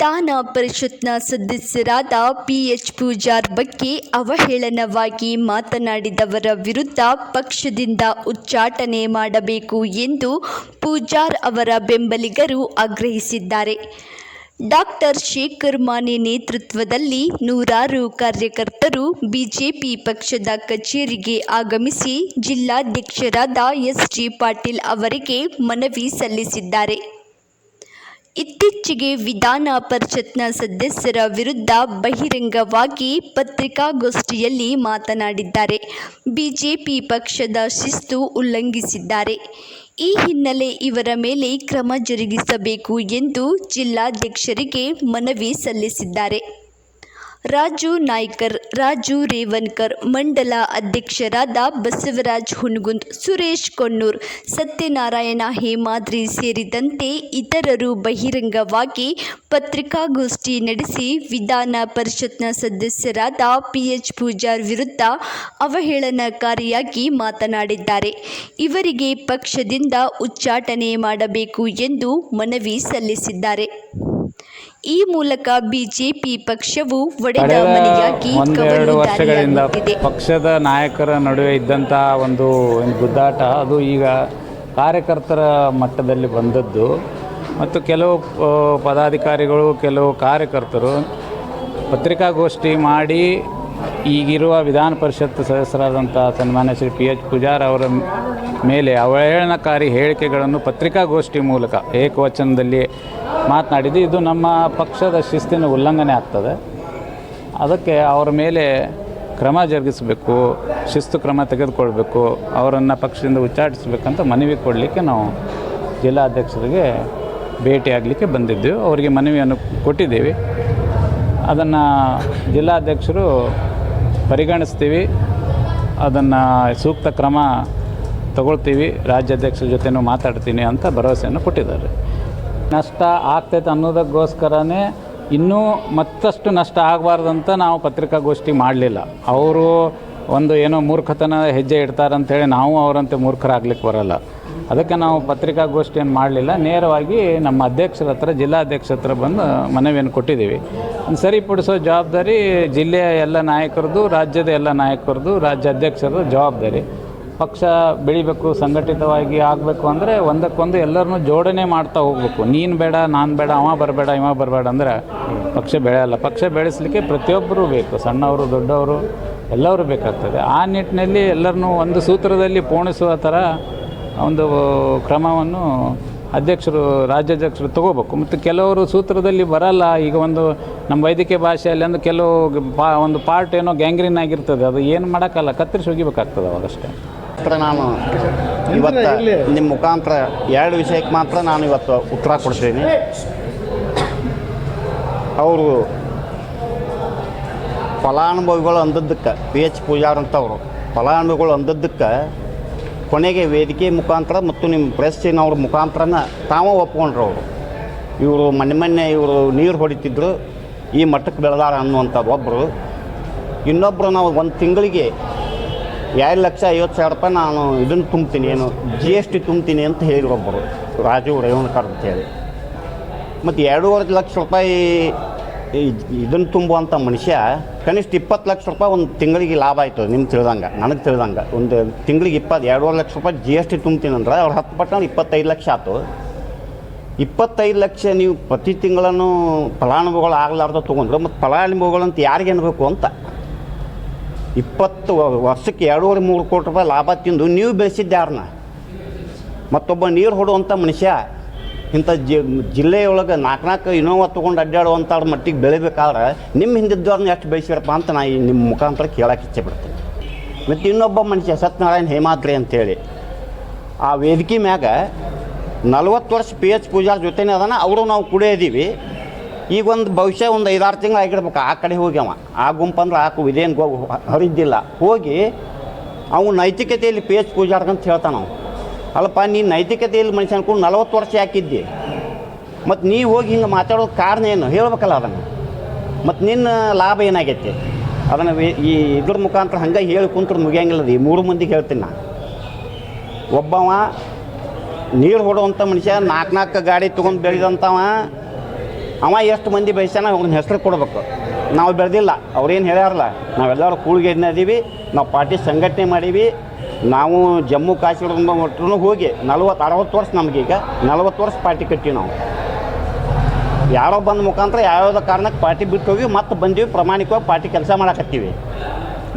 ವಿಧಾನ ಪರಿಷತ್ನ ಸದಸ್ಯರಾದ ಪಿಎಚ್ ಪೂಜಾರ್ ಬಗ್ಗೆ ಅವಹೇಳನವಾಗಿ ಮಾತನಾಡಿದವರ ವಿರುದ್ಧ ಪಕ್ಷದಿಂದ ಉಚ್ಚಾಟನೆ ಮಾಡಬೇಕು ಎಂದು ಪೂಜಾರ್ ಅವರ ಬೆಂಬಲಿಗರು ಆಗ್ರಹಿಸಿದ್ದಾರೆ. ಡಾಕ್ಟರ್ ಶೇಖರ್ ಮಾನೆ ನೇತೃತ್ವದಲ್ಲಿ ನೂರಾರು ಕಾರ್ಯಕರ್ತರು ಬಿಜೆಪಿ ಪಕ್ಷದ ಕಚೇರಿಗೆ ಆಗಮಿಸಿ ಜಿಲ್ಲಾಧ್ಯಕ್ಷರಾದ ಎಸ್ ಜಿ ಪಾಟೀಲ್ ಅವರಿಗೆ ಮನವಿ ಸಲ್ಲಿಸಿದ್ದಾರೆ. ಇತ್ತೀಚೆಗೆ ವಿಧಾನ ಪರಿಷತ್ನ ಸದಸ್ಯರ ವಿರುದ್ಧ ಬಹಿರಂಗವಾಗಿ ಪತ್ರಿಕಾಗೋಷ್ಠಿಯಲ್ಲಿ ಮಾತನಾಡಿದ್ದಾರೆ. ಬಿಜೆಪಿ ಪಕ್ಷದ ಶಿಸ್ತು ಉಲ್ಲಂಘಿಸಿದ್ದಾರೆ. ಈ ಹಿನ್ನೆಲೆ ಇವರ ಮೇಲೆ ಕ್ರಮ ಜರುಗಿಸಬೇಕು ಎಂದು ಜಿಲ್ಲಾಧ್ಯಕ್ಷರಿಗೆ ಮನವಿ ಸಲ್ಲಿಸಿದ್ದಾರೆ. ರಾಜು ನಾಯ್ಕರ್, ರಾಜು ರೇವನ್ಕರ್ ಮಂಡಲ ಅಧ್ಯಕ್ಷರಾದ ಬಸವರಾಜ್ ಹುಣಗುಂದ್, ಸುರೇಶ್ ಕೊಣ್ಣೂರ್, ಸತ್ಯನಾರಾಯಣ ಹೇಮಾದ್ರಿ ಸೇರಿದಂತೆ ಇತರರು ಬಹಿರಂಗವಾಗಿ ಪತ್ರಿಕಾಗೋಷ್ಠಿ ನಡೆಸಿ ವಿಧಾನ ಪರಿಷತ್ನ ಸದಸ್ಯರಾದ ಪಿಎಚ್ ಪೂಜಾರ್ ವಿರುದ್ಧ ಅವಹೇಳನಕಾರಿಯಾಗಿ ಮಾತನಾಡಿದ್ದಾರೆ. ಇವರಿಗೆ ಪಕ್ಷದಿಂದ ಉಚ್ಚಾಟನೆ ಮಾಡಬೇಕು ಎಂದು ಮನವಿ ಸಲ್ಲಿಸಿದ್ದಾರೆ. ಈ ಮೂಲಕ ಬಿಜೆಪಿ ಪಕ್ಷವು ಒಡೆದ ವರ್ಷಗಳಿಂದ ಪಕ್ಷದ ನಾಯಕರ ನಡುವೆ ಇದ್ದಂತಹ ಒಂದು ಗುದ್ದಾಟ ಅದು ಈಗ ಕಾರ್ಯಕರ್ತರ ಮಟ್ಟದಲ್ಲಿ ಬಂದದ್ದು. ಮತ್ತು ಕೆಲವು ಪದಾಧಿಕಾರಿಗಳು ಕೆಲವು ಕಾರ್ಯಕರ್ತರು ಪತ್ರಿಕಾಗೋಷ್ಠಿ ಮಾಡಿ ಈಗಿರುವ ವಿಧಾನ ಪರಿಷತ್ ಸದಸ್ಯರಾದಂಥ ಸನ್ಮಾನ್ಯ ಶ್ರೀ ಪಿ ಎಚ್ ಪೂಜಾರ್ ಅವರ ಮೇಲೆ ಅವಹೇಳನಕಾರಿ ಹೇಳಿಕೆಗಳನ್ನು ಪತ್ರಿಕಾಗೋಷ್ಠಿ ಮೂಲಕ ಏಕವಚನದಲ್ಲಿ ಮಾತನಾಡಿದ್ದು, ಇದು ನಮ್ಮ ಪಕ್ಷದ ಶಿಸ್ತಿನ ಉಲ್ಲಂಘನೆ ಆಗ್ತದೆ. ಅದಕ್ಕೆ ಅವರ ಮೇಲೆ ಕ್ರಮ ಜರುಗಿಸಬೇಕು, ಶಿಸ್ತು ಕ್ರಮ ತೆಗೆದುಕೊಳ್ಬೇಕು, ಅವರನ್ನು ಪಕ್ಷದಿಂದ ಉಚ್ಚಾಟಿಸಬೇಕಂತ ಮನವಿ ಕೊಡಲಿಕ್ಕೆ ನಾವು ಜಿಲ್ಲಾಧ್ಯಕ್ಷರಿಗೆ ಭೇಟಿಯಾಗಲಿಕ್ಕೆ ಬಂದಿದ್ದೆವು. ಅವರಿಗೆ ಮನವಿಯನ್ನು ಕೊಟ್ಟಿದ್ದೀವಿ. ಅದನ್ನು ಜಿಲ್ಲಾಧ್ಯಕ್ಷರು ಪರಿಗಣಿಸ್ತೀವಿ. ಅದನ್ನು ಸೂಕ್ತ ಕ್ರಮ ತಗೊಳ್ತೀವಿ. ರಾಜ್ಯಾಧ್ಯಕ್ಷರ ಜೊತೆನೂ ಮಾತಾಡ್ತೀನಿ ಅಂತ ಭರವಸೆಯನ್ನು ಕೊಟ್ಟಿದ್ದಾರೆ. ನಷ್ಟ ಆಗ್ತೈತೆ ಅನ್ನೋದಕ್ಕೋಸ್ಕರನೇ ಇನ್ನೂ ಮತ್ತಷ್ಟು ನಷ್ಟ ಆಗಬಾರ್ದಂತ ನಾವು ಪತ್ರಿಕಾಗೋಷ್ಠಿ ಮಾಡಲಿಲ್ಲ. ಅವರು ಒಂದು ಏನೋ ಮೂರ್ಖತನ ಹೆಜ್ಜೆ ಇಡ್ತಾರಂಥೇಳಿ ನಾವು ಅವರಂತೆ ಮೂರ್ಖರಾಗ್ಲಿಕ್ಕೆ ಬರಲ್ಲ. ಅದಕ್ಕೆ ನಾವು ಪತ್ರಿಕಾಗೋಷ್ಠಿಯನ್ನು ಮಾಡಲಿಲ್ಲ. ನೇರವಾಗಿ ನಮ್ಮ ಅಧ್ಯಕ್ಷರ ಹತ್ರ ಜಿಲ್ಲಾಧ್ಯಕ್ಷರ ಹತ್ರ ಬಂದು ಮನವಿಯನ್ನು ಕೊಟ್ಟಿದ್ದೀವಿ. ಸರಿಪಡಿಸೋ ಜವಾಬ್ದಾರಿ ಜಿಲ್ಲೆಯ ಎಲ್ಲ ನಾಯಕರದು ರಾಜ್ಯದ ಎಲ್ಲ ನಾಯಕರದು ರಾಜ್ಯ ಅಧ್ಯಕ್ಷರ ಜವಾಬ್ದಾರಿ. ಪಕ್ಷ ಬೆಳಿಬೇಕು, ಸಂಘಟಿತವಾಗಿ ಆಗಬೇಕು ಅಂದರೆ ಒಂದಕ್ಕೊಂದು ಎಲ್ಲರನ್ನು ಜೋಡಣೆ ಮಾಡ್ತಾ ಹೋಗಬೇಕು. ನೀನು ಬೇಡ, ನಾನು ಬೇಡ, ಅವ ಬರಬೇಡ, ಇವ ಬರಬೇಡ ಅಂದರೆ ಪಕ್ಷ ಬೆಳೆಯಲ್ಲ. ಪಕ್ಷ ಬೆಳೆಸಲಿಕ್ಕೆ ಪ್ರತಿಯೊಬ್ಬರೂ ಬೇಕು. ಸಣ್ಣವರು, ದೊಡ್ಡವರು ಎಲ್ಲರೂ ಬೇಕಾಗ್ತದೆ. ಆ ನಿಟ್ಟಿನಲ್ಲಿ ಎಲ್ಲರನ್ನೂ ಒಂದು ಸೂತ್ರದಲ್ಲಿ ಪೋಣಿಸುವ ಥರ ಒಂದು ಕ್ರಮವನ್ನು ಅಧ್ಯಕ್ಷರು ರಾಜ್ಯಾಧ್ಯಕ್ಷರು ತಗೋಬೇಕು. ಮತ್ತು ಕೆಲವರು ಸೂತ್ರದಲ್ಲಿ ಬರಲ್ಲ. ಈಗ ಒಂದು ನಮ್ಮ ವೈದ್ಯಕೀಯ ಭಾಷೆಯಲ್ಲಿ ಅಂದ್ರೆ ಕೆಲವು ಪಾ ಒಂದು ಪಾರ್ಟ್ ಏನೋ ಗ್ಯಾಂಗ್ರೀನ್ ಆಗಿರ್ತದೆ. ಅದು ಏನು ಮಾಡೋಕ್ಕಲ್ಲ. ಕತ್ತರಿಸಿ ಹೋಗಿಬೇಕಾಗ್ತದೆ ಅವಾಗಷ್ಟೇ. ಮಾತ್ರ ನಾನು ಇವತ್ತು ನಿಮ್ಮ ಮುಖಾಂತರ ಎರಡು ವಿಷಯಕ್ಕೆ ಮಾತ್ರ ನಾನು ಇವತ್ತು ಉತ್ತರ ಕೊಡ್ತೀನಿ. ಅವರು ಫಲಾನುಭವಿಗಳು ಅಂದದ್ದಕ್ಕೆ ಪಿ ಎಚ್ ಪೂಜಾರ್ ಅಂತವರು, ಫಲಾನುಭವಿಗಳು ಅಂದದ್ದಕ್ಕೆ ಕೊನೆಗೆ ವೇದಿಕೆ ಮುಖಾಂತರ ಮತ್ತು ನಿಮ್ಮ ಪ್ರೆಸ್ಸಿನವ್ರ ಮುಖಾಂತರನ ತಾವೇ ಒಪ್ಕೊಂಡ್ರು ಅವರು. ಇವರು ಮೊನ್ನೆ ಮೊನ್ನೆ ಇವರು ನೀರು ಹೊಡಿತಿದ್ರು, ಈ ಮಟ್ಟಕ್ಕೆ ಬೆಳೆದಾರ ಅನ್ನುವಂಥದ್ದು ಒಬ್ಬರು ಇನ್ನೊಬ್ಬರು ನಾವು ಒಂದು ತಿಂಗಳಿಗೆ ಎರಡು ಲಕ್ಷ ಐವತ್ತು ಸಾವಿರ ರೂಪಾಯಿ ನಾನು ಇದನ್ನು ತುಂಬ್ತೀನಿ, ಏನು ಜಿ ಎಸ್ ಟಿ ತುಂಬ್ತೀನಿ ಅಂತ ಹೇಳಿದ್ರು ಒಬ್ಬರು ರಾಜು ರೇವಣಕರ್ ಅಂತೇಳಿ ಮತ್ತು ಎರಡೂವರೆ ಲಕ್ಷ ರೂಪಾಯಿ ಇದನ್ನು ತುಂಬುವಂಥ ಮನುಷ್ಯ ಕನಿಷ್ಠ ಇಪ್ಪತ್ತು ಲಕ್ಷ ರೂಪಾಯಿ ಒಂದು ತಿಂಗಳಿಗೆ ಲಾಭ ಆಯಿತು ನಿಮ್ಗೆ ತಿಳಿದಂಗೆ, ನನಗೆ ತಿಳಿದಂಗೆ. ಒಂದು ತಿಂಗಳಿಗೆ ಇಪ್ಪತ್ತು, ಎರಡೂವರೆ ಲಕ್ಷ ರೂಪಾಯಿ ಜಿ ಎಸ್ ಟಿ ತುಂಬ್ತೀನಿ ಅಂದ್ರೆ ಅವ್ರು ಹತ್ತು ಪಟ್ಟು ಇಪ್ಪತ್ತೈದು ಲಕ್ಷ ಆಯ್ತು ಇಪ್ಪತ್ತೈದು ಲಕ್ಷ ನೀವು ಪ್ರತಿ ತಿಂಗಳನ್ನು ಫಲಾನುಭವಿಗಳು ಆಗಲಾರ್ದ ತೊಗೊಂಡ್ರು, ಮತ್ತು ಫಲಾನುಭವಿಗಳಂತ ಯಾರಿಗೆ ಅನ್ಬೇಕು ಅಂತ. ಇಪ್ಪತ್ತು ವರ್ಷಕ್ಕೆ ಎರಡೂವರೆ ಮೂರು ಕೋಟಿ ರೂಪಾಯಿ ಲಾಭ ತಿಂದು ನೀವು ಬೆಳೆಸಿದ್ದೆ ಯಾರನ್ನ ಮತ್ತೊಬ್ಬ ನೀರು ಹೊಡುವಂಥ ಮನುಷ್ಯ ಇಂಥ ಜಿ ಜಿಲ್ಲೆಯೊಳಗೆ ನಾಲ್ಕು ನಾಲ್ಕು ಇನೋವ ತೊಗೊಂಡು ಅಡ್ಡಾಡುವಂಥ ಮಟ್ಟಿಗೆ ಬೆಳಿಬೇಕಾದ್ರೆ ನಿಮ್ಮ ಹಿಂದಿದ್ದವ್ರನ್ನ ಎಷ್ಟು ಬೆಳೆಸಿರಪ್ಪ ಅಂತ ನಾ ಈ ನಿಮ್ಮ ಮುಖಾಂತರ ಕೇಳೋಕೆ ಇಚ್ಛೆ ಬಿಡ್ತೀನಿ ಮತ್ತು ಇನ್ನೊಬ್ಬ ಮನುಷ್ಯ ಸತ್ಯನಾರಾಯಣ ಹೇಮಾದ್ರಿ ಅಂತೇಳಿ. ಆ ವೇದಿಕೆ ಮ್ಯಾಗ ನಲ್ವತ್ತು ವರ್ಷ ಪಿ ಎಚ್ ಪೂಜಾರ್ ಜೊತೆನೇ ಅದಾನ, ಅವರು ನಾವು ಕೂಡೇ ಇದ್ದೀವಿ ಈಗ ಒಂದು ಭವಿಷ್ಯ ಒಂದು ಐದಾರು ತಿಂಗಳು ಆಗಿಡ್ಬೇಕು ಆ ಕಡೆ ಹೋಗಿ ಆ ಗುಂಪಂದ್ರೆ ಆಕು ಇದೇನು ಹರಿದ್ದಿಲ್ಲ ಹೋಗಿ ಅವನು ನೈತಿಕತೆಯಲ್ಲಿ ಪಿ ಎಚ್ ಪೂಜಾರ್ಗಂತ ಹೇಳ್ತಾನ ಅಲ್ಲಪ್ಪ, ನೀನು ನೈತಿಕತೆಯಲ್ಲಿ ಮನುಷ್ಯ ಅನ್ಕೊಂಡು ನಲವತ್ತು ವರ್ಷ ಯಾಕಿದ್ದಿ? ಮತ್ತು ನೀ ಹೋಗಿ ಹಿಂಗೆ ಮಾತಾಡೋದು ಕಾರಣ ಏನು? ಹೇಳ್ಬೇಕಲ್ಲ ಅದನ್ನು. ಮತ್ತು ನಿನ್ನ ಲಾಭ ಏನಾಗೈತಿ? ಅದನ್ನು ಈ ಇದ್ರ ಮುಖಾಂತರ ಹಂಗೆ ಹೇಳಿ ಕುಂತ್ರು ಮುಗಿಯಂಗಿಲ್ಲ ಈ ಮೂರು ಮಂದಿಗೆ ಹೇಳ್ತೀನಿ ನಾನು ಒಬ್ಬವ ನೀರು ಹೊಡುವಂಥ ಮನುಷ್ಯ ನಾಲ್ಕು ನಾಲ್ಕು ಗಾಡಿ ತೊಗೊಂಡು ಬೆಳೆದಂಥವ ಅವ ಎಷ್ಟು ಮಂದಿ ಬಯಸ್ಯಾನ ಅವ್ನ ಹೆಸರು ಕೊಡ್ಬೇಕು. ನಾವು ಬೆಳೆದಿಲ್ಲ. ಅವ್ರೇನು ಹೇಳ್ಯಾರಲ್ಲ, ನಾವೆಲ್ಲರೂ ಕೂಳಿಗೆ ಅದೀವಿ ನಾವು ಪಾರ್ಟಿ ಸಂಘಟನೆ ಮಾಡೀವಿ ನಾವು ಜಮ್ಮು ಕಾಶ್ಮೀರದಿಂದ ಮಟ್ಟನು ಹೋಗಿ ನಲ್ವತ್ತು, ಅರವತ್ತು ವರ್ಷ ನಮಗೀಗ, ನಲವತ್ತು ವರ್ಷ ಪಾರ್ಟಿ ಕಟ್ಟಿವಿ ನಾವು. ಯಾರೋ ಬಂದ ಮುಖಾಂತರ ಯಾವ್ಯಾವ ಕಾರಣಕ್ಕೆ ಪಾರ್ಟಿ ಬಿಟ್ಟು ಹೋಗಿ ಮತ್ತೆ ಬಂದೀವಿ, ಪ್ರಾಮಾಣಿಕವಾಗಿ ಪಾರ್ಟಿ ಕೆಲಸ ಮಾಡಕತ್ತೀವಿ.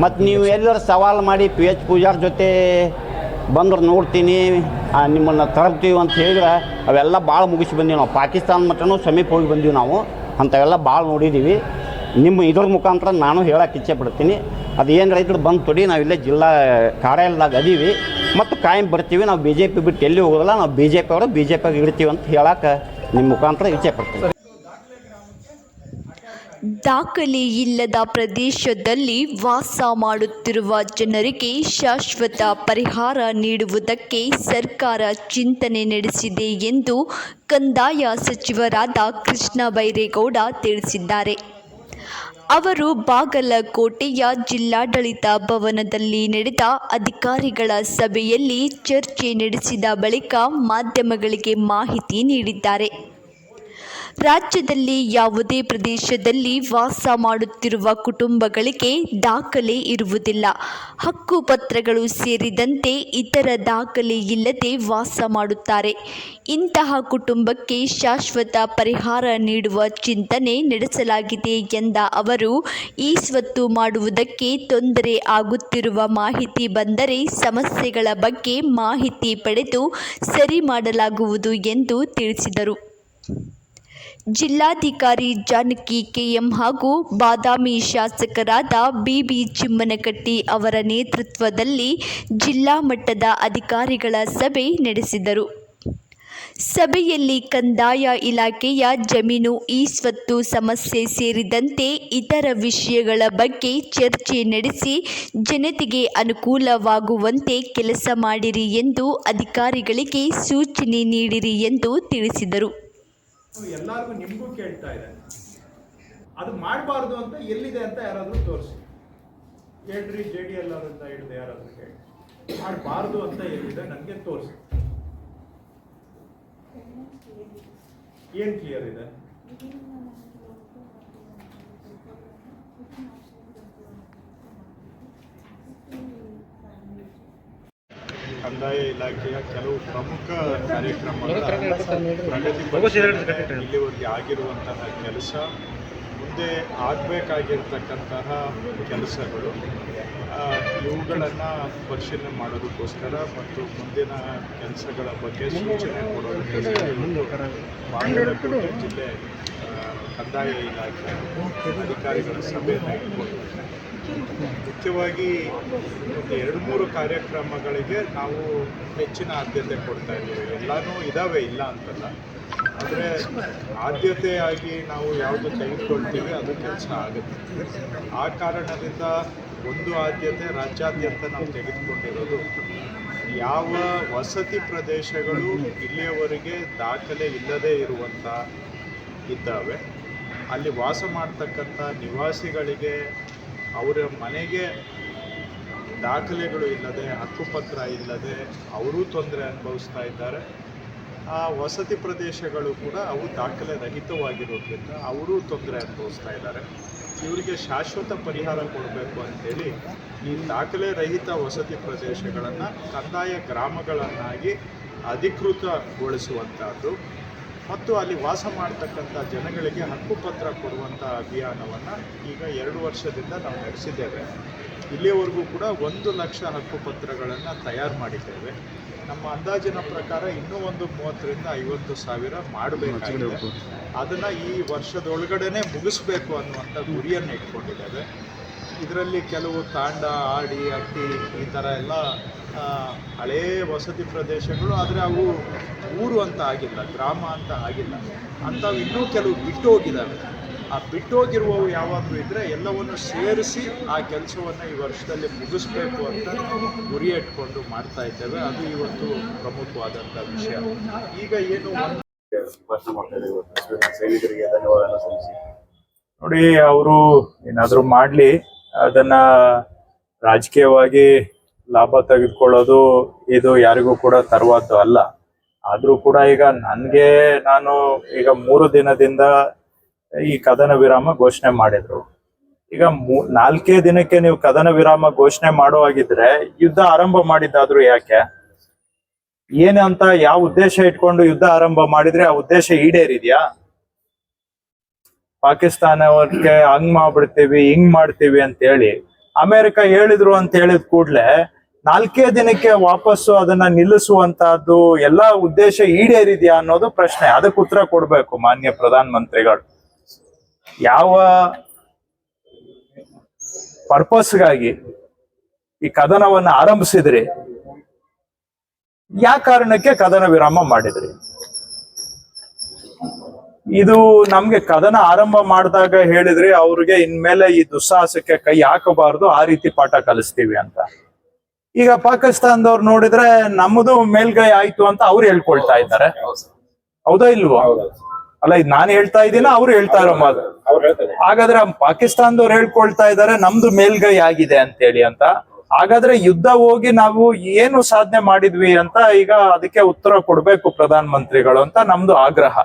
ಮತ್ತು ನೀವು ಎಲ್ಲರೂ ಸವಾಲು ಮಾಡಿ ಪಿ ಎಚ್ ಪೂಜಾರ್ ಜೊತೆ ಬಂದ್ರೆ ನೋಡ್ತೀನಿ ನಿಮ್ಮನ್ನು ತರಬ್ತೀವಿ ಅಂತ ಹೇಳಿದ್ರೆ ಅವೆಲ್ಲ ಭಾಳ ಮುಗಿಸಿ ಬಂದೀವಿ ನಾವು. ಪಾಕಿಸ್ತಾನ ಮಟ್ಟನೂ ಸಮೀಪ ಹೋಗಿ ಬಂದೀವಿ ನಾವು. ಅಂಥವೆಲ್ಲ ಭಾಳ ನೋಡಿದ್ದೀವಿ ನಿಮ್ಮ ಇದ್ರ ಮುಖಾಂತರ ನಾನು ಹೇಳಕ್ಕೆ ಇಚ್ಛೆ ಪಡ್ತೀನಿ. ಅದು ಏನು ರೈತರು ಬಂದು ತೊಡಿ ಇಲ್ಲೇ ಜಿಲ್ಲಾ ಕಾರ್ಯಾಲಯದಾಗ ಅದೀವಿ. ಮತ್ತು ಕಾಯಂ ಬರ್ತೀವಿ. ನಾವು ಬಿ ಜೆ ಪಿ ಬಿಟ್ಟು ಎಲ್ಲಿ ಹೋಗೋದಿಲ್ಲ, ನಾವು ಬಿ ಜೆ ಪಿ ಅವರು ಬಿ ಜೆ ಪಿಗೆ ಇಡ್ತೀವಿ ಅಂತ ಹೇಳಕ್ಕೆ ನಿಮ್ಮ ಮುಖಾಂತರ ಇಚ್ಛೆ ಪಡ್ತೀನಿ. ದಾಖಲೆ ಇಲ್ಲದ ಪ್ರದೇಶದಲ್ಲಿ ವಾಸ ಮಾಡುತ್ತಿರುವ ಜನರಿಗೆ ಶಾಶ್ವತ ಪರಿಹಾರ ನೀಡುವುದಕ್ಕೆ ಸರ್ಕಾರ ಚಿಂತನೆ ನಡೆಸಿದೆ ಎಂದು ಕಂದಾಯ ಸಚಿವರಾದ ಕೃಷ್ಣ ಬೈರೇಗೌಡ ತಿಳಿಸಿದ್ದಾರೆ. ಅವರು ಬಾಗಲಕೋಟೆಯ ಜಿಲ್ಲಾಡಳಿತ ಭವನದಲ್ಲಿ ನಡೆದ ಅಧಿಕಾರಿಗಳ ಸಭೆಯಲ್ಲಿ ಚರ್ಚೆ ನಡೆಸಿದ ಬಳಿಕ ಮಾಧ್ಯಮಗಳಿಗೆ ಮಾಹಿತಿ ನೀಡಿದ್ದಾರೆ. ರಾಜ್ಯದಲ್ಲಿ ಯಾವುದೇ ಪ್ರದೇಶದಲ್ಲಿ ವಾಸ ಮಾಡುತ್ತಿರುವ ಕುಟುಂಬಗಳಿಗೆ ದಾಖಲೆ ಇರುವುದಿಲ್ಲ. ಹಕ್ಕುಪತ್ರಗಳು ಸೇರಿದಂತೆ ಇತರ ದಾಖಲೆ ಇಲ್ಲದೆ ವಾಸ ಮಾಡುತ್ತಾರೆ. ಇಂತಹ ಕುಟುಂಬಕ್ಕೆ ಶಾಶ್ವತ ಪರಿಹಾರ ನೀಡುವ ಚಿಂತನೆ ನಡೆಸಲಾಗಿದೆ ಎಂದ ಅವರು, ಈ ಸ್ವತ್ತು ಮಾಡುವುದಕ್ಕೆ ತೊಂದರೆ ಆಗುತ್ತಿರುವ ಮಾಹಿತಿ ಬಂದರೆ ಸಮಸ್ಯೆಗಳ ಬಗ್ಗೆ ಮಾಹಿತಿ ಪಡೆದು ಸರಿ ಮಾಡಲಾಗುವುದು ಎಂದು ತಿಳಿಸಿದರು. ಜಿಲ್ಲಾಧಿಕಾರಿ ಜಾನಕಿ ಕೆಎಂ ಹಾಗೂ ಬಾದಾಮಿ ಶಾಸಕರಾದ ಬಿಬಿ ಚಿಮ್ಮನಕಟ್ಟಿ ಅವರ ನೇತೃತ್ವದಲ್ಲಿ ಜಿಲ್ಲಾ ಮಟ್ಟದ ಅಧಿಕಾರಿಗಳ ಸಭೆ ನಡೆಸಿದರು. ಸಭೆಯಲ್ಲಿ ಕಂದಾಯ ಇಲಾಖೆಯ ಜಮೀನು, ಈ ಸ್ವತ್ತು, ಸಮಸ್ಯೆ ಸೇರಿದಂತೆ ಇತರ ವಿಷಯಗಳ ಬಗ್ಗೆ ಚರ್ಚೆ ನಡೆಸಿ ಜನತೆಗೆ ಅನುಕೂಲವಾಗುವಂತೆ ಕೆಲಸ ಮಾಡಿರಿ ಎಂದು ಅಧಿಕಾರಿಗಳಿಗೆ ಸೂಚನೆ ನೀಡಿರಿ ಎಂದು ತಿಳಿಸಿದರು. ಎಲ್ಲಾರ್ಗು ನಿಮಗೂ ಕೇಳ್ತಾ ಇದೆ. ಅದು ಮಾಡಬಾರ್ದು ಅಂತ ಎಲ್ಲಿದೆ ಅಂತ ಯಾರಾದರೂ ತೋರಿಸಿ. ಹೇಳ್ರಿ ಜೆ ಡಿ ಎಲ್ ಅಂತ ಹಿಡಿದು ಯಾರಾದರೂ ಕೇಳಿ. ಮಾಡಬಾರ್ದು ಅಂತ ಎಲ್ಲಿದೆ ನನಗೆ ತೋರಿಸಿ. ಏನು ಕ್ಲಿಯರ್ ಇದೆ? ಕಂದಾಯ ಇಲಾಖೆಯ ಕೆಲವು ಪ್ರಮುಖ ಕಾರ್ಯಕ್ರಮಗಳ ಪ್ರಗತಿ ಇಲ್ಲಿವರೆಗೆ ಆಗಿರುವಂತಹ ಕೆಲಸ ಮುಂದೆ ಆಗಬೇಕಾಗಿರ್ತಕ್ಕಂತಹ ಕೆಲಸಗಳು ಇವುಗಳನ್ನು ಪರಿಶೀಲನೆ ಮಾಡೋದಕ್ಕೋಸ್ಕರ ಮತ್ತು ಮುಂದಿನ ಕೆಲಸಗಳ ಬಗ್ಗೆ ಸೂಚನೆ ಕೊಡೋದಕ್ಕೋಸ್ಕರ ಬಾಗಲಕೋಟೆ ಜಿಲ್ಲೆ ಆ, ಕಂದಾಯ ಇಲಾಖೆ ಅಧಿಕಾರಿಗಳ ಸಭೆಯನ್ನು ಇಟ್ಕೊಂಡಿದ್ದಾರೆ ಮುಖ್ಯವಾಗಿ ಒಂದು ಎರಡು ಮೂರು ಕಾರ್ಯಕ್ರಮಗಳಿಗೆ ನಾವು ಹೆಚ್ಚಿನ ಆದ್ಯತೆ ಕೊಡ್ತಾ ಇದ್ದೀವಿ. ಎಲ್ಲನೂ ಇದ್ದಾವೆ ಇಲ್ಲ ಅಂತಲ್ಲ. ಆದರೆ ಆದ್ಯತೆಯಾಗಿ ನಾವು ಯಾವುದು ತೆಗೆದುಕೊಳ್ತೀವಿ, ಅದು ಕೆಲಸ ಆಗುತ್ತೆ. ಆ ಕಾರಣದಿಂದ ಒಂದು ಆದ್ಯತೆ ರಾಜ್ಯಾದ್ಯಂತ ನಾವು ತೆಗೆದುಕೊಂಡಿರೋದು. ಯಾವ ವಸತಿ ಪ್ರದೇಶಗಳು ಇಲ್ಲಿಯವರೆಗೆ ದಾಖಲೆ ಇಲ್ಲದೇ ಇರುವಂಥ ಇದ್ದಾವೆ, ಅಲ್ಲಿ ವಾಸ ಮಾಡ್ತಕ್ಕಂಥ ನಿವಾಸಿಗಳಿಗೆ ಅವರ ಮನೆಗೆ ದಾಖಲೆಗಳು ಇಲ್ಲದೆ, ಹಕ್ಕುಪತ್ರ ಇಲ್ಲದೆ ಅವರೂ ತೊಂದರೆ ಅನುಭವಿಸ್ತಾ ಇದ್ದಾರೆ. ಆ ವಸತಿ ಪ್ರದೇಶಗಳು ಕೂಡ ಅವು ದಾಖಲೆ ರಹಿತವಾಗಿರೋದ್ರಿಂದ ಅವರೂ ತೊಂದರೆ ಅನುಭವಿಸ್ತಾ ಇದ್ದಾರೆ. ಇವರಿಗೆ ಶಾಶ್ವತ ಪರಿಹಾರ ಕೊಡಬೇಕು ಅಂತೇಳಿ ಈ ದಾಖಲೆ ರಹಿತ ವಸತಿ ಪ್ರದೇಶಗಳನ್ನು ಕಂದಾಯ ಗ್ರಾಮಗಳನ್ನಾಗಿ ಅಧಿಕೃತಗೊಳಿಸುವಂಥದ್ದು ಮತ್ತು ಅಲ್ಲಿ ವಾಸ ಮಾಡ್ತಕ್ಕಂಥ ಜನಗಳಿಗೆ ಹಕ್ಕುಪತ್ರ ಕೊಡುವಂಥ ಅಭಿಯಾನವನ್ನು ಈಗ ಎರಡು ವರ್ಷದಿಂದ ನಾವು ನಡೆಸಿದ್ದೇವೆ. ಇಲ್ಲಿಯವರೆಗೂ ಕೂಡ ಒಂದು ಲಕ್ಷ ಹಕ್ಕುಪತ್ರಗಳನ್ನು ತಯಾರು ಮಾಡಿದ್ದೇವೆ. ನಮ್ಮ ಅಂದಾಜಿನ ಪ್ರಕಾರ ಇನ್ನೂ ಒಂದು ಮೂವತ್ತರಿಂದ ಐವತ್ತು ಸಾವಿರ ಮಾಡಬೇಕಾಗಿದೆ. ಅದನ್ನು ಈ ವರ್ಷದೊಳಗಡೆನೆ ಮುಗಿಸ್ಬೇಕು ಅನ್ನುವಂಥ ಗುರಿಯನ್ನು ಇಟ್ಕೊಂಡಿದ್ದೇವೆ. ಇದರಲ್ಲಿ ಕೆಲವು ತಾಂಡ ಆಡಿ ಅಟ್ಟಿ ಈ ಥರ ಎಲ್ಲ ಹಳೇ ವಸತಿ ಪ್ರದೇಶಗಳು ಆದರೆ ಅವು ಊರು ಅಂತ ಆಗಿಲ್ಲ ಗ್ರಾಮ ಅಂತ ಆಗಿಲ್ಲ ಅಂಥವು ಇನ್ನೂ ಕೆಲವು ಬಿಟ್ಟು ಹೋಗಿದ್ದಾವೆ ಆ ಬಿಟ್ಟು ಹೋಗಿರುವವು ಯಾವಾಗಲೂ ಇದ್ದರೆ ಎಲ್ಲವನ್ನು ಸೇರಿಸಿ ಆ ಕೆಲಸವನ್ನು ಈ ವರ್ಷದಲ್ಲಿ ಮುಗಿಸ್ಬೇಕು ಅಂತ ಗುರಿ ಇಟ್ಕೊಂಡು ಮಾಡ್ತಾ ಇದ್ದೇವೆ. ಅದು ಇವತ್ತು ಪ್ರಮುಖವಾದಂಥ ವಿಷಯ. ಈಗ ಏನು. ಸೈನಿಕರಿಗೆ ಧನ್ಯವಾದ ಸಲ್ಲಿಸಿ. ನೋಡಿ ಅವರು ಏನಾದರೂ ಮಾಡಲಿ ಅದನ್ನ ರಾಜಕೀಯವಾಗಿ ಲಾಭ ತೆಗೆದುಕೊಳ್ಳೋದು ಇದು ಯಾರಿಗೂ ಕೂಡ ತರುವುದು ಅಲ್ಲ. ಆದ್ರೂ ಕೂಡ ಈಗ ನನ್ಗೆ ನಾನು ಈಗ ಮೂರು ದಿನದಿಂದ ಈ ಕದನ ವಿರಾಮ ಘೋಷಣೆ ಮಾಡಿದ್ರು. ಈಗ ಮೂ- ನಾಲ್ಕೇ ದಿನಕ್ಕೆ ನೀವು ಕದನ ವಿರಾಮ ಘೋಷಣೆ ಮಾಡೋ ಮಾಡುವಾಗಿದ್ರೆ ಯುದ್ಧ ಆರಂಭ ಮಾಡಿದ್ದಾದ್ರು ಯಾಕೆ? ಏನಂತ ಯಾವ ಉದ್ದೇಶ ಇಟ್ಕೊಂಡು ಯುದ್ಧ ಆರಂಭ ಮಾಡಿದ್ರೆ ಆ ಉದ್ದೇಶ ಈಡೇರಿದ್ಯಾ? ಪಾಕಿಸ್ತಾನಕ್ಕೆ ಹಂಗ್ ಮಾಡ್ಬಿಡ್ತೀವಿ, ಹಿಂಗ್ ಮಾಡ್ತೀವಿ ಅಂತ ಹೇಳಿ ಅಮೆರಿಕ ಹೇಳಿದ್ರು ಅಂತ ಹೇಳಿದ ಕೂಡ್ಲೆ ನಾಲ್ಕೇ ದಿನಕ್ಕೆ ವಾಪಸ್ಸು ಅದನ್ನ ನಿಲ್ಲಿಸುವಂತಹದ್ದು ಎಲ್ಲ ಉದ್ದೇಶ ಈಡೇರಿದೆಯಾ ಅನ್ನೋದು ಪ್ರಶ್ನೆ. ಅದಕ್ಕೆ ಉತ್ತರ ಕೊಡ್ಬೇಕು ಮಾನ್ಯ ಪ್ರಧಾನ ಮಂತ್ರಿಗಳು ಯಾವ ಪರ್ಪಸ್ಗಾಗಿ ಈ ಕದನವನ್ನ ಆರಂಭಿಸಿದ್ರಿ? ಯಾವ ಕಾರಣಕ್ಕೆ ಕದನ ವಿರಾಮ ಮಾಡಿದ್ರಿ? ಇದು ನಮ್ಗೆ ಕದನ ಆರಂಭ ಮಾಡಿದಾಗ ಹೇಳಿದ್ರಿ ಅವ್ರಿಗೆ ಇನ್ಮೇಲೆ ಈ ದುಸ್ಸಾಹಸಕ್ಕೆ ಕೈ ಹಾಕಬಾರ್ದು, ಆ ರೀತಿ ಪಾಠ ಕಲಿಸ್ತೀವಿ ಅಂತ. ಈಗ ಪಾಕಿಸ್ತಾನದವ್ರು ನೋಡಿದ್ರೆ ನಮ್ಮದು ಮೇಲ್ಗೈ ಆಯ್ತು ಅಂತ ಅವ್ರು ಹೇಳ್ಕೊಳ್ತಾ ಇದ್ದಾರೆ. ಹೌದಾ ಇಲ್ವೋ? ಅಲ್ಲ ಇದು ನಾನು ಹೇಳ್ತಾ ಇದ್ದೀನ? ಅವ್ರು ಹೇಳ್ತಾ ಇರೋ ಮಾತು. ಹಾಗಾದ್ರೆ ಪಾಕಿಸ್ತಾನದವ್ರು ಹೇಳ್ಕೊಳ್ತಾ ಇದ್ದಾರೆ ನಮ್ದು ಮೇಲ್ಗೈ ಆಗಿದೆ ಅಂತ ಹೇಳಿ ಅಂತ. ಹಾಗಾದ್ರೆ ಯುದ್ಧ ಹೋಗಿ ನಾವು ಏನು ಸಾಧನೆ ಮಾಡಿದ್ವಿ ಅಂತ ಈಗ ಅದಕ್ಕೆ ಉತ್ತರ ಕೊಡ್ಬೇಕು ಪ್ರಧಾನ ಮಂತ್ರಿಗಳು ಅಂತ ನಮ್ದು ಆಗ್ರಹ.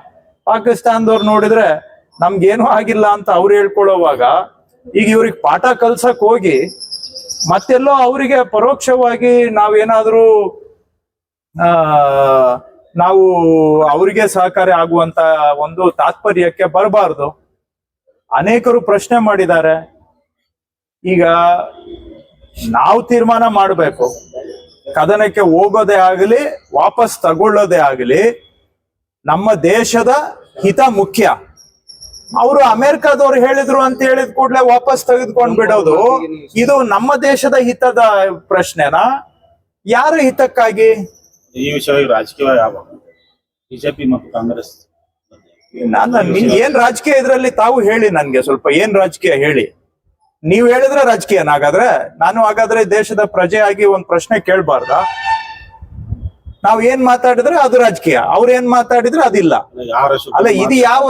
ಪಾಕಿಸ್ತಾನದವ್ರು ನೋಡಿದ್ರೆ ನಮ್ಗೇನು ಆಗಿಲ್ಲ ಅಂತ ಅವ್ರು ಹೇಳ್ಕೊಳ್ಳೋವಾಗ ಈಗ ಇವ್ರಿಗೆ ಪಾಠ ಕಲ್ಸಕ್ ಹೋಗಿ ಮತ್ತೆಲ್ಲೋ ಅವರಿಗೆ ಪರೋಕ್ಷವಾಗಿ ನಾವೇನಾದ್ರೂ, ಆ, ನಾವು ಅವರಿಗೆ ಸಹಕಾರಿ ಆಗುವಂತ ಒಂದು ತಾತ್ಪರ್ಯಕ್ಕೆ ಬರಬಾರ್ದು. ಅನೇಕರು ಪ್ರಶ್ನೆ ಮಾಡಿದ್ದಾರೆ. ಈಗ ನಾವು ತೀರ್ಮಾನ ಮಾಡಬೇಕು. ಕದನಕ್ಕೆ ಹೋಗೋದೇ ಆಗಲಿ, ವಾಪಸ್ ತಗೊಳ್ಳೋದೇ ಆಗಲಿ, ನಮ್ಮ ದೇಶದ ಹಿತ ಮುಖ್ಯ. ಅವರು ಅಮೆರಿಕದವ್ರು ಹೇಳಿದ್ರು ಅಂತ ಹೇಳಿದ ಕೂಡಲೇ ವಾಪಸ್ ತೆಗೆದುಕೊಂಡ್ ಬಿಡೋದು. ಇದು ನಮ್ಮ ದೇಶದ ಹಿತದ ಪ್ರಶ್ನೆನಾ? ಯಾರ ಹಿತಕ್ಕಾಗಿ? ಈ ವಿಷಯವಾಗಿ ರಾಜಕೀಯ ಬಿಜೆಪಿ ಮತ್ತು ಕಾಂಗ್ರೆಸ್ ನಾನು ನಿನ್ ಏನ್ ರಾಜಕೀಯ ಇದ್ರಲ್ಲಿ ತಾವು ಹೇಳಿ ನನ್ಗೆ ಸ್ವಲ್ಪ ಏನ್ ರಾಜಕೀಯ ಹೇಳಿ. ನೀವ್ ಹೇಳಿದ್ರೆ ರಾಜಕೀಯನ ಹಾಗಾದ್ರೆ ನಾನು ಹಾಗಾದ್ರೆ ದೇಶದ ಪ್ರಜೆ ಆಗಿ ಒಂದ್ ಪ್ರಶ್ನೆ ಕೇಳ್ಬಾರ್ದ? ನಾವ್ ಏನ್ ಮಾತಾಡಿದ್ರೆ ಅದು ರಾಜಕೀಯ. ಅವ್ರ ಏನ್ ಮಾತಾಡಿದ್ರೆ ಅದಿಲ್ಲ. ಅಲ್ಲ ಇದು ಯಾವ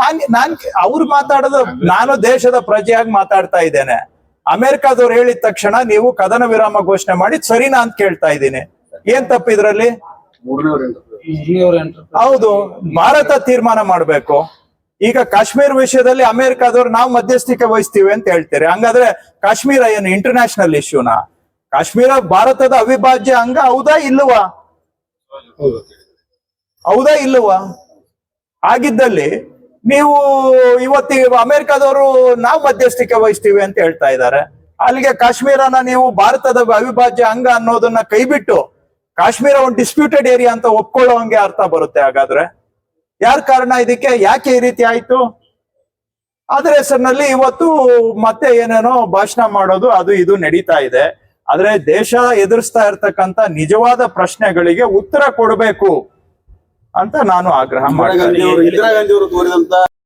ನಾನ್ ನಾನ್ ಅವ್ರು ಮಾತಾಡೋದು ನಾನು ದೇಶದ ಪ್ರಜೆಯಾಗಿ ಮಾತಾಡ್ತಾ ಇದ್ದೇನೆ. ಅಮೆರಿಕಾದವ್ರು ಹೇಳಿದ ತಕ್ಷಣ ನೀವು ಕದನ ವಿರಾಮ ಘೋಷಣೆ ಮಾಡಿ ಸರಿನಾ ಅಂತ ಕೇಳ್ತಾ ಇದ್ದೀನಿ. ಏನ್ ತಪ್ಪಿದ್ರಲ್ಲಿ ಹೌದು ಭಾರತ ತೀರ್ಮಾನ ಮಾಡ್ಬೇಕು. ಈಗ ಕಾಶ್ಮೀರ ವಿಷಯದಲ್ಲಿ ಅಮೆರಿಕಾದವ್ರು ನಾವು ಮಧ್ಯಸ್ಥಿಕೆ ವಹಿಸ್ತೀವಿ ಅಂತ ಹೇಳ್ತೀರಿ. ಹಂಗಾದ್ರೆ ಕಾಶ್ಮೀರ ಏನು ಇಂಟರ್ನ್ಯಾಷನಲ್ ಇಶ್ಯೂನಾ ಕಾಶ್ಮೀರ ಭಾರತದ ಅವಿಭಾಜ್ಯ ಅಂಗ ಹೌದಾ ಇಲ್ಲವಾ? ಹೌದಾ ಇಲ್ಲವಾ? ಆಗಿದ್ದಲ್ಲಿ ನೀವು ಇವತ್ತಿ ಅಮೆರಿಕದವರು ನಾವು ಮಧ್ಯಸ್ಥಿಕೆ ವಹಿಸ್ತೀವಿ ಅಂತ ಹೇಳ್ತಾ ಇದ್ದಾರೆ. ಅಲ್ಲಿಗೆ ಕಾಶ್ಮೀರನ ನೀವು ಭಾರತದ ಅವಿಭಾಜ್ಯ ಅಂಗ ಅನ್ನೋದನ್ನ ಕೈಬಿಟ್ಟು ಕಾಶ್ಮೀರ ಒಂದು ಡಿಸ್ಪ್ಯೂಟೆಡ್ ಏರಿಯಾ ಅಂತ ಒಪ್ಕೊಳ್ಳೋ ಹಂಗೆ ಅರ್ಥ ಬರುತ್ತೆ ಹಾಗಾದ್ರೆ. ಯಾರ ಕಾರಣ ಇದಕ್ಕೆ? ಯಾಕೆ ಈ ರೀತಿ ಆಯ್ತು? ಆದ್ರೆ ಹೆಸರಿನಲ್ಲಿ ಇವತ್ತು ಮತ್ತೆ ಏನೇನೋ ಭಾಷಣ ಮಾಡೋದು, ಅದು ಇದು ನಡೀತಾ ಇದೆ. ಆದ್ರೆ ದೇಶ ಎದುರಿಸ್ತಾ ಇರ್ತಕ್ಕಂತ ನಿಜವಾದ ಪ್ರಶ್ನೆಗಳಿಗೆ ಉತ್ತರ ಕೊಡಬೇಕು ಅಂತ ನಾನು ಆಗ್ರಹ ಮಾಡ್ತೀನಿ